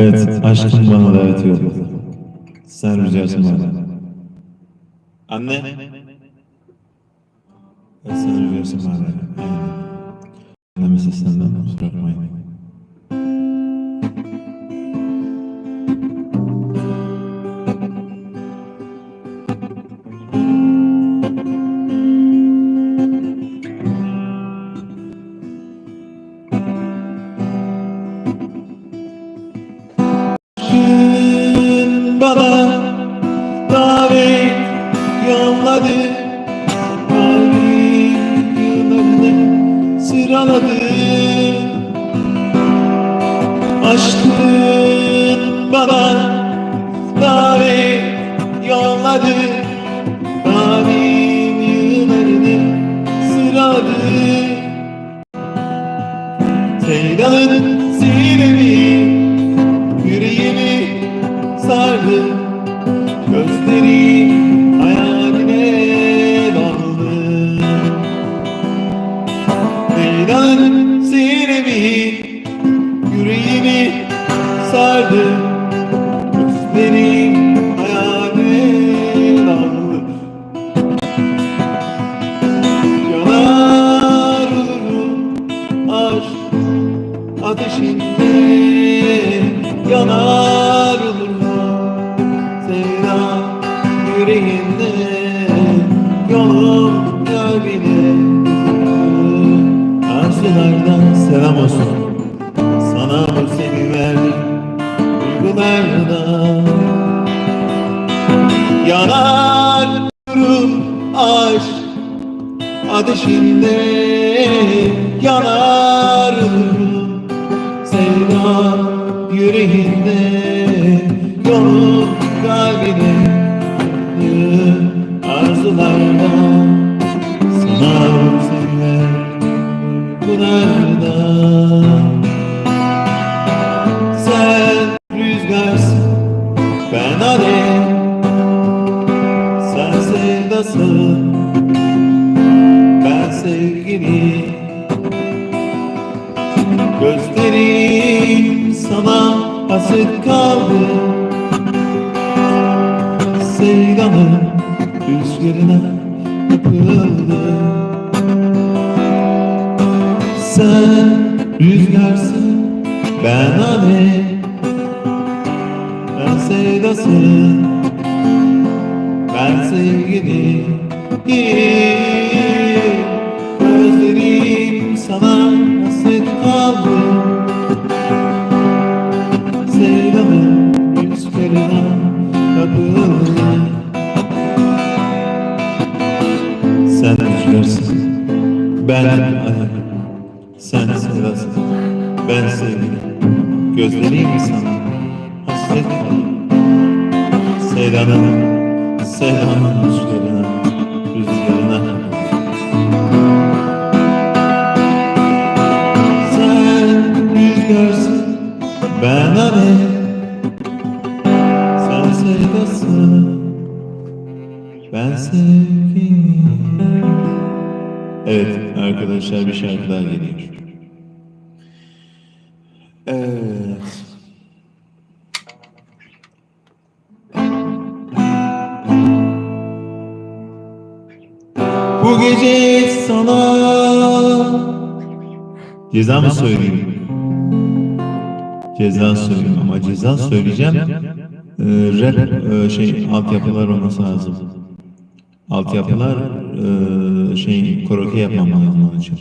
Evet, aşkım bana da ötüyor. Sen rüzgarsın bana. Anne. Evet, sen rüzgarsın bana. Sıraladı Aşkın bana davet yolladı Yanar aşk ateşinde yanar olurum Sevda yüreğinde yolun kalbine arzularla sana sevgiler bunlarda Sevdanın rüzgarına kapıldı. Sen rüzgarsın ben alev Ben sevdasın ben sevgili daha geliyor. Evet. Bu gece sana Ceza mı söyleyeyim? Ceza söyleyeyim ama ceza söyleyeceğim. Ee, rap e, şey altyapılar olması lazım. Altyapılar e, şey koroke yapmam lazım onun için.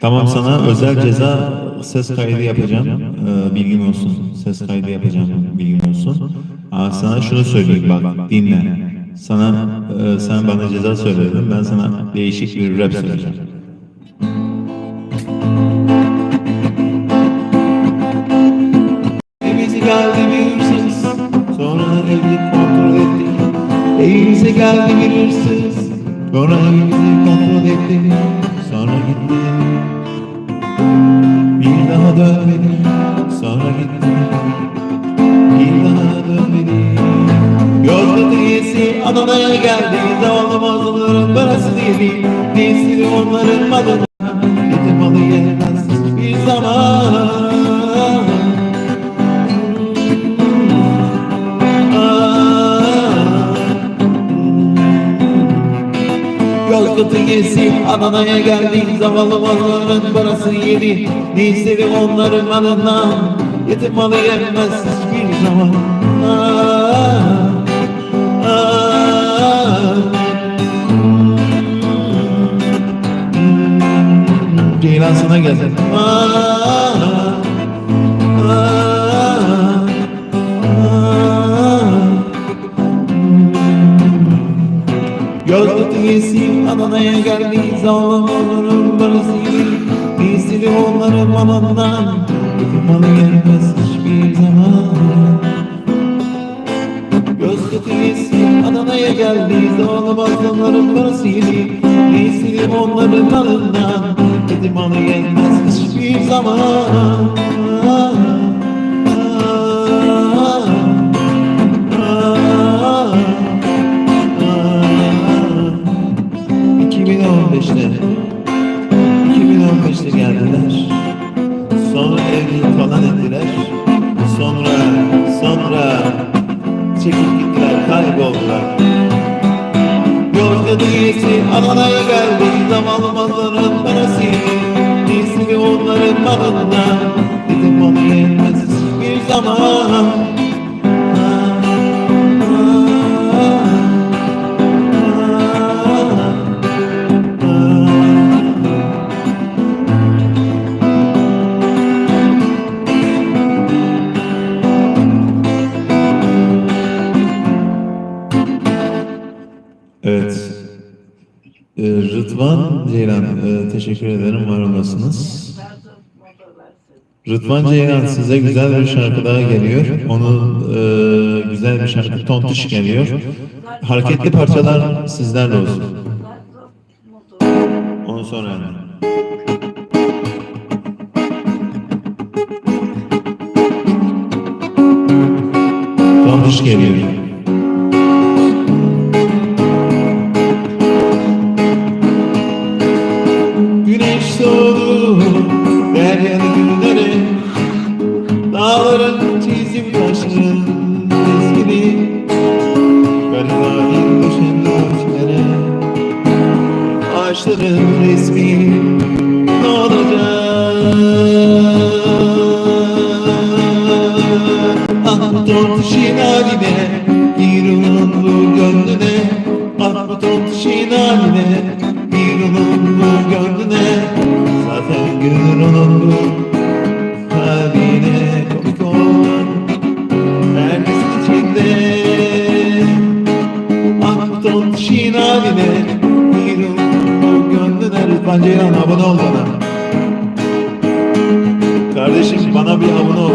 Tamam sana özel ceza ses kaydı yapacağım. Ee, bilgin olsun. Ses kaydı yapacağım. Bilgin olsun. Aa, sana şunu söyleyeyim bak dinle. Sana e, sen bana ceza söyledin. Ben sana değişik bir rap söyleyeceğim. Evimize geldi bir hırsız Sonra evi kontrol ettik Evimize geldi bir hırsız Sonra evimizi kontrol ettik Sonra gitti Bir daha dönmedi Sonra gitti Bir daha dönmedi Yolda diyesi Adana'ya geldi. Zavallı mazlumların parası değil Neyse onların malını Yozgat'ı yesin Adana'ya geldi Zavallı malların parası yedi. Ne istedi onların malından Yetim malı yenmez hiçbir zaman. Ah, ah, hmm. Ceylan onların malından Malı gelmez hiçbir zaman. Gözlük yesin Adana'ya geldi Zalim onların parası Değilsili onların malından Dedi malı gelmez hiçbir zaman. Ah, Sonra Sonra Çekip gittiler kayboldular. Yozgat iyisi Adana'ya geldi Zamanlı malların parası. İyisi onların malından Dedim onu yenmez hiçbir zaman Rıdvan Ceylan, e, teşekkür ederim, var olasınız. Rıdvan Ceylan size güzel bir şarkı daha geliyor. Onu e, güzel bir şarkı, tontiş geliyor. Hareketli parçalar sizlerle olsun. Onu sonra yani. Tontiş geliyor. Rıdvan Ceylan abone ol bana Kardeşim bana bir abone ol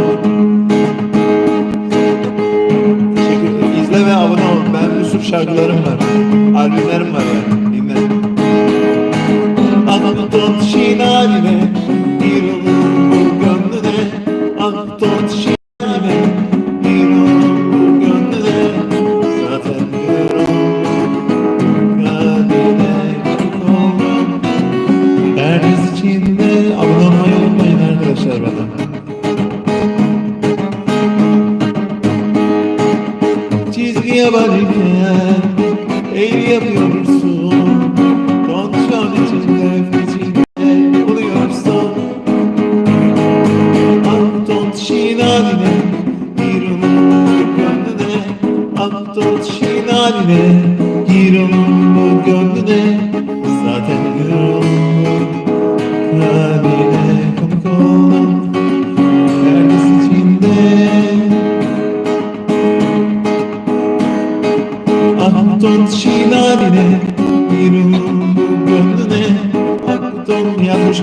Teşekkür ederim. İzle ve abone ol. Ben bir sürü şarkılarım var. Albümlerim var yani. Yapıyorsun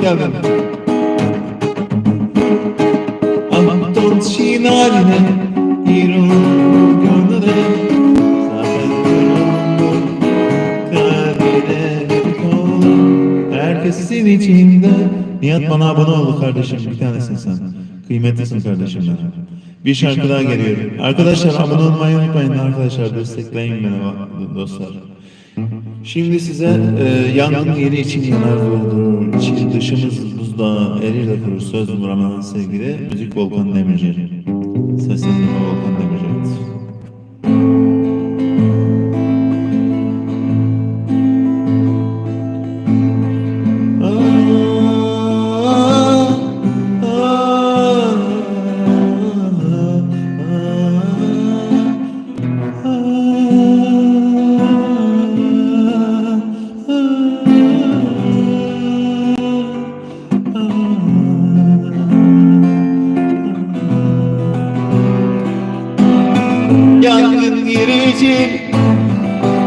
geldin umut kalbine bir kol Herkesin içinde Nihat bana abone ol kardeşim bir tanesin sen Kıymetlisin kardeşim benim. Bir şarkı daha geliyor. Arkadaşlar abone olmayı unutmayın arkadaşlar. Destekleyin beni dostlar. Şimdi size e, yangın yeri için yanar doldurur. İçi dışımız buzdağı erir de kurur. Söz Ramazan sevgili. Müzik Volkan Demirci. Seslendirme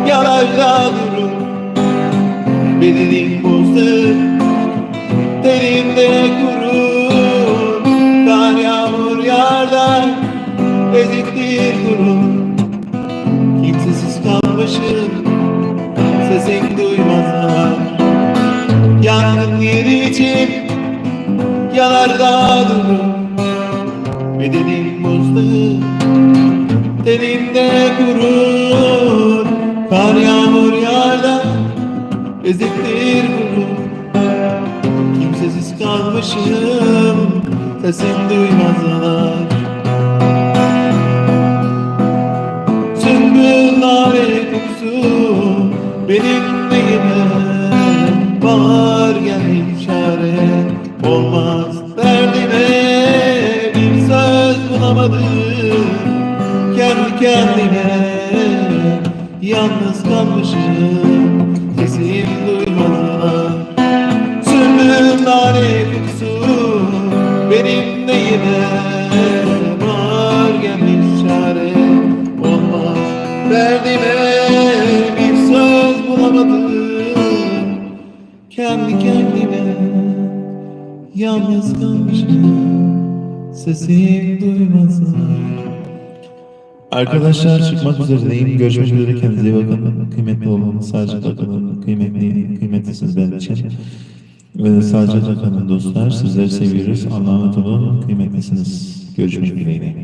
Yalanla durur Bedenin bozdu Tenimde kurur. Kar yağmur yardan Eziktir gurur Kimsesiz kalmışım Sesin duymazlar. Yangın yeri için Yanarda durur Bedenim bozdu Tenimde kalmışım Sesim duymazlar. Sümbül nare kokusu Benim neyime? Bahar gelmiş çare Olmaz derdime. Bir söz bulamadım Kendi kendime. Yalnız kalmışım Sesim duymazlar Sesim duymazlar Arkadaşlar çıkmak üzereyim. Görüşmek üzere. Kendinize iyi bakın. Kıymetli olun. Sadece kalın. Kıymetli, kıymetlisiniz benim için. Ve sadece kalın dostlar. Sizleri seviyoruz. Allah'a emanet olun. Kıymetlisiniz. Görüşmek dileğiyle.